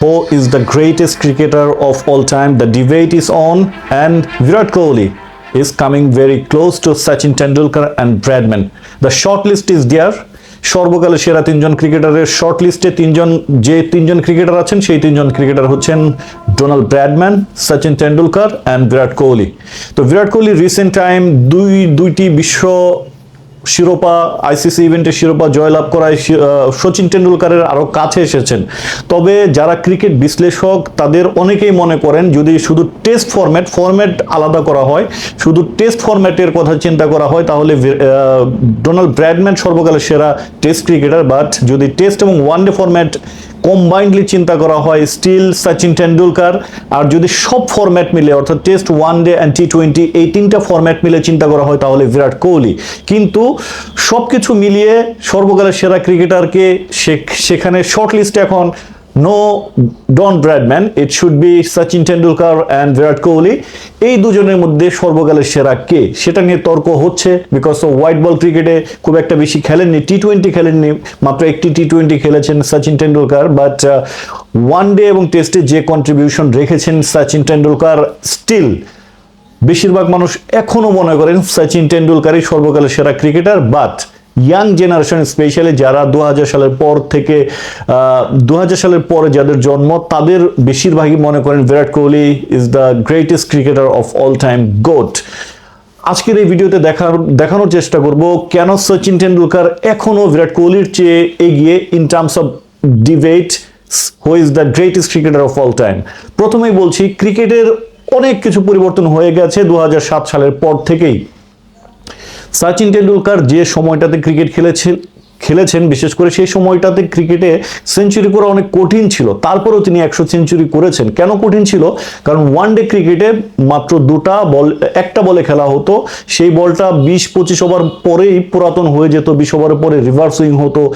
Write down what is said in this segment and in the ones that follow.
Who is the greatest cricketer of all time? The debate is on, and Virat Kohli is coming very close to Sachin Tendulkar and Bradman. The shortlist is there. সর্বকালের সেরা তিনজন ক্রিকেটারের short লিস্টে তিনজন যে তিনজন cricketer আছেন সেই তিনজন ক্রিকেটার হচ্ছেন Donald Bradman Sachin Tendulkar and Virat Kohli তো বিরাট কোহলি রিসেন্ট টাইম দুই দুইটি বিশ্ব শিরোপা আইসিসি ইভেন্টে শিরোপা জয়লাভ করায় সচিন টেন্ডুলকারের আরও কাছে এসেছেন। তবে যারা ক্রিকেট বিশ্লেষক, তাদের অনেকেই মনে করেন যদি শুধু টেস্ট ফরম্যাট ফরম্যাট আলাদা করা হয়, শুধু টেস্ট ফরম্যাটের কথা চিন্তা করা হয়, তাহলে ডোনাল্ড ব্র্যাডম্যান সর্বকালের সেরা টেস্ট ক্রিকেটার বাট যদি টেস্ট এবং ওয়ানডে ফরম্যাট কম্বাইন্ডলি চিন্তা করা হয় স্টিল সচিন টেন্ডুলকার আর যদি সব ফরম্যাট মিলে, অর্থাৎ test one day and T twenty এই তিনটা ফরম্যাট মিলে চিন্তা করা হয়, তাহলে বিরাট কোহলি। কিন্তু সব কিছু মিলিয়ে সর্বকালের সেরা ক্রিকেটারকে সেখানে শর্ট লিস্টে এখন no Don Bradman it should be Sachin Tendulkar and Virat Kohli এই দুজনের মধ্যে সর্বকালের সেরা কে? সেটা নিয়ে তর্ক হচ্ছে বিকজ অফ হোয়াইট বল ক্রিকেটে খুব একটা বেশি খেলেননি। টি টোয়েন্টি খেলেননি, মাত্র একটি টি টোয়েন্টি খেলেছেন Sachin Tendulkar but one day এবং টেস্টে যে কন্ট্রিবিউশন রেখেছেন সচিন টেন্ডুলকার স্টিল বেশিরভাগ মানুষ এখনও মনে করেন সচিন টেন্ডুলকারই সর্বকালের সেরা cricketer but young generation specially যারা দু সালের পর থেকে দু সালের পরে যাদের জন্ম, তাদের বেশিরভাগই মনে করেন Virat Kohli is the greatest cricketer of all time GOAT আজকের এই ভিডিওতে দেখার দেখানোর চেষ্টা করব কেন সচিন টেন্ডুলকার এখনও বিরাট কোহলির চেয়ে এগিয়ে in terms of debate who is the greatest cricketer of all time প্রথমেই বলছি, ক্রিকেটের অনেক কিছু পরিবর্তন হয়ে গেছে দু হাজার সাত সালের পর থেকেই। সচিন টেন্ডুলকার যে সময়টাতে ক্রিকেট খেলেছেন খেলেছেন, বিশেষ করে সেই সময়টাতে ক্রিকেটে সেঞ্চুরি করা অনেক কঠিন ছিল। তারপরেও তিনি একশো সেঞ্চুরি করেছেন। কেন কঠিন ছিল? কারণ ওয়ান ডে ক্রিকেটে মাত্র দুটা বল, একটা বলে খেলা হতো। সেই বলটা বিশ পঁচিশ ওভার পরেই পুরাতন হয়ে যেত, বিশ ওভারের পরে রিভার্স হতো।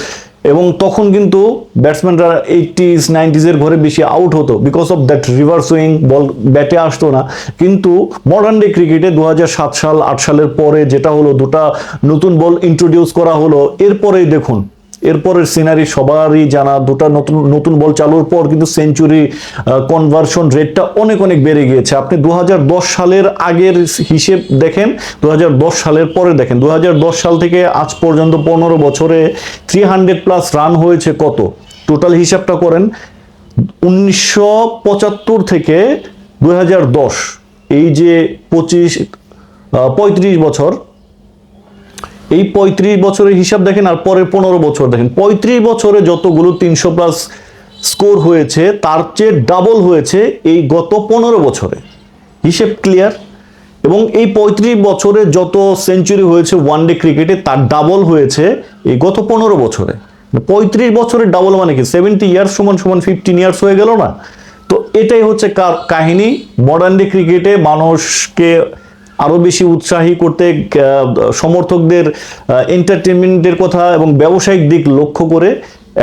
এবং তখন কিন্তু ব্যাটসম্যানরা এইটিস নাইনটিজের ঘরে বেশি আউট হতো because of that reverse swing ball ব্যাটে আসতো না। কিন্তু মডার্ন ডে ক্রিকেটে দু হাজার সাত সাল, আট সালের পরে যেটা হলো, দুটা নতুন বল ইন্ট্রোডিউস করা হলো। এরপরেই দেখুন এরপরের সিনারি সবারই জানা, দুটা নতুন নতুন বল চালুর পর কিন্তু সেঞ্চুরি কনভার্সন রেটটা অনেক অনেক বেড়ে গিয়েছে। আপনি দু হাজার দশ সালের আগের হিসেব দেখেন দু হাজার দশ সালের পরে দেখেন দু হাজার দশ সাল থেকে আজ পর্যন্ত পনেরো বছরে থ্রি হান্ড্রেড প্লাস রান হয়েছে কত? টোটাল হিসাবটা করেন, উনিশশো পঁচাত্তর থেকে দু হাজার দশ, এই যে পঁচিশ পঁয়ত্রিশ বছর এই পঁয়ত্রিশ বছরের হিসাব দেখেন আর পরের পনেরো বছর দেখেন। পঁয়ত্রিশ বছরে যতগুলো তিনশো প্লাস স্কোর হয়েছে, তার চেয়ে ডাবল হয়েছে এই গত পনেরো বছরে। হিসেব ক্লিয়ার? এবং এই পঁয়ত্রিশ বছরে যত সেঞ্চুরি হয়েছে ওয়ান ডে ক্রিকেটে, তার ডাবল হয়েছে এই গত পনেরো বছরে। পঁয়ত্রিশ বছরের ডাবল মানে কি? সেভেন্টি ইয়ার্স সমান সমান ফিফটিন ইয়ার্স হয়ে গেল না? তো এটাই হচ্ছে কাহিনী। মডার্ন ডে ক্রিকেটে মানুষকে আরও বেশি উৎসাহী করতে সমর্থকদের এন্টারটেনমেন্টের কথা এবং ব্যবসায়িক দিক লক্ষ্য করে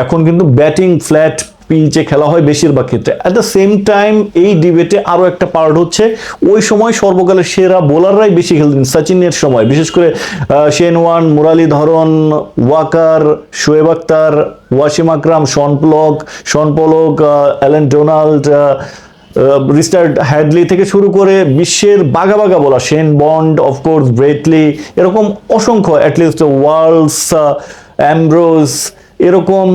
এখন কিন্তু ব্যাটিং ফ্ল্যাট পিচে খেলা হয় বেশিরভাগ ক্ষেত্রে। অ্যাট দ্য সেম টাইম এই ডিবেটে আরও একটা পার্ট হচ্ছে, ওই সময় সর্বকালের সেরা বোলাররাই বেশি খেলতেন সচিনের সময়। বিশেষ করে শেনওয়ান মুরালি ধরন Waqar Shoaib Akhtar Wasim Akram Shaun Pollock Shaun Pollock Allan Donald Richard Hadlee থেকে শুরু করে বিশ্বের বাগা বাগা বলা, শেন বন্ড অফকোর্স ব্রেটলি, এরকম অসংখ্য অ্যাটলিস্ট ওয়ার্লস অ্যামব্রোজ এরকম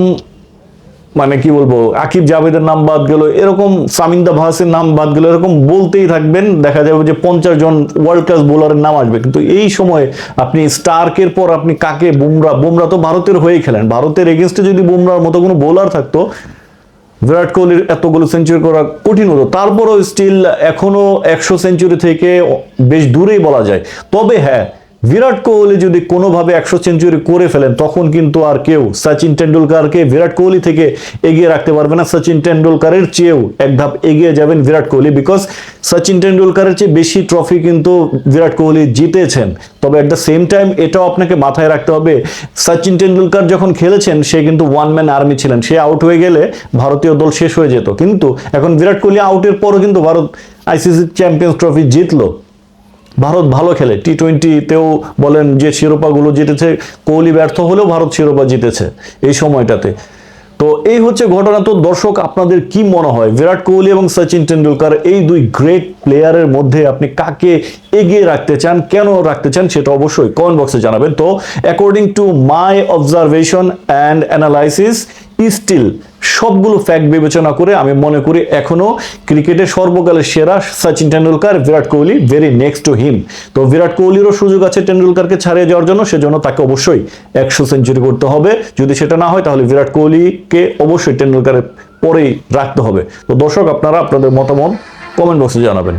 মানে কি বলব, আকিব জাভেদের নাম বাদ গেল, এরকম সামিন্দা ভাসের নাম বাদ গেল, এরকম বলতেই থাকবেন, দেখা যাবে যে পঞ্চাশ জন ওয়ার্ল্ড ক্লাস বোলারের নাম আসবে। কিন্তু এই সময়ে আপনি স্টার্কের পর আপনি কাকে, বুমরা বুমরা তো ভারতের হয়েই খেলেন। ভারতের এগেনস্টে যদি বুমরার মতো কোনো বোলার থাকতো বিরাট কোহলির এতগুলো সেঞ্চুরি করা কঠিন হতো তারপরও স্টিল এখনও একশো সেঞ্চুরি থেকে বেশ দূরেই বলা যায়। তবে হ্যাঁ বিরাট কোহলি যদি কোনোভাবে একশো সেঞ্চুরি করে ফেলেন, তখন কিন্তু আর কেউ সচিন টেন্ডুলকারকে বিরাট কোহলি থেকে এগিয়ে রাখতে পারবে না। সচিন টেন্ডুলকারের চেয়েও এক ধাপ এগিয়ে যাবেন বিরাট কোহলি বিকজ সচিন টেন্ডুলকারের চেয়ে বেশি ট্রফি কিন্তু বিরাট কোহলি জিতেছেন। তবে অ্যাট দ্য সেম টাইম এটাও আপনাকে মাথায় রাখতে হবে, সচিন টেন্ডুলকার যখন খেলেছেন, সে কিন্তু ওয়ান ম্যান আর্মি ছিলেন। সে আউট হয়ে গেলে ভারতীয় দল শেষ হয়ে যেত। কিন্তু এখন বিরাট কোহলি আউটের পরও কিন্তু ভারত আইসিসি চ্যাম্পিয়ন্স ট্রফি জিতলো। ভারত ভালো খেলে। টি টোয়েন্টিতেও বলেন যে শিরোপাগুলো জিতেছে, কোহলি ব্যর্থ হলেও ভারত শিরোপা জিতেছে এই সময়টাতে। তো এই হচ্ছে ঘটনা। তো দর্শক, আপনাদের কি মনে হয়? বিরাট কোহলি এবং সচিন টেন্ডুলকার এই দুই গ্রেট প্লেয়ারের মধ্যে আপনি কাকে এগিয়ে রাখতে চান, কেন রাখতে চান সেটা অবশ্যই কমেন্ট বক্সে জানাবেন। তো according to my observation and analysis still সবগুলো ফ্যাক্ট বিবেচনা করে আমি মনে করি এখনও ক্রিকেটের সর্বকালের সেরা Sachin Tendulkar Virat Kohli very next to him তো বিরাট কোহলিরও সুযোগ আছে টেন্ডুলকারকে ছাড়িয়ে যাওয়ার জন্য, সেজন্য তাকে অবশ্যই একশো সেঞ্চুরি করতে হবে। যদি সেটা না হয়, তাহলে বিরাট কোহলিকে অবশ্যই টেন্ডুলকারের পরেই রাখতে হবে। তো দর্শক, আপনারা আপনাদের মতামত কমেন্ট বক্সে জানাবেন।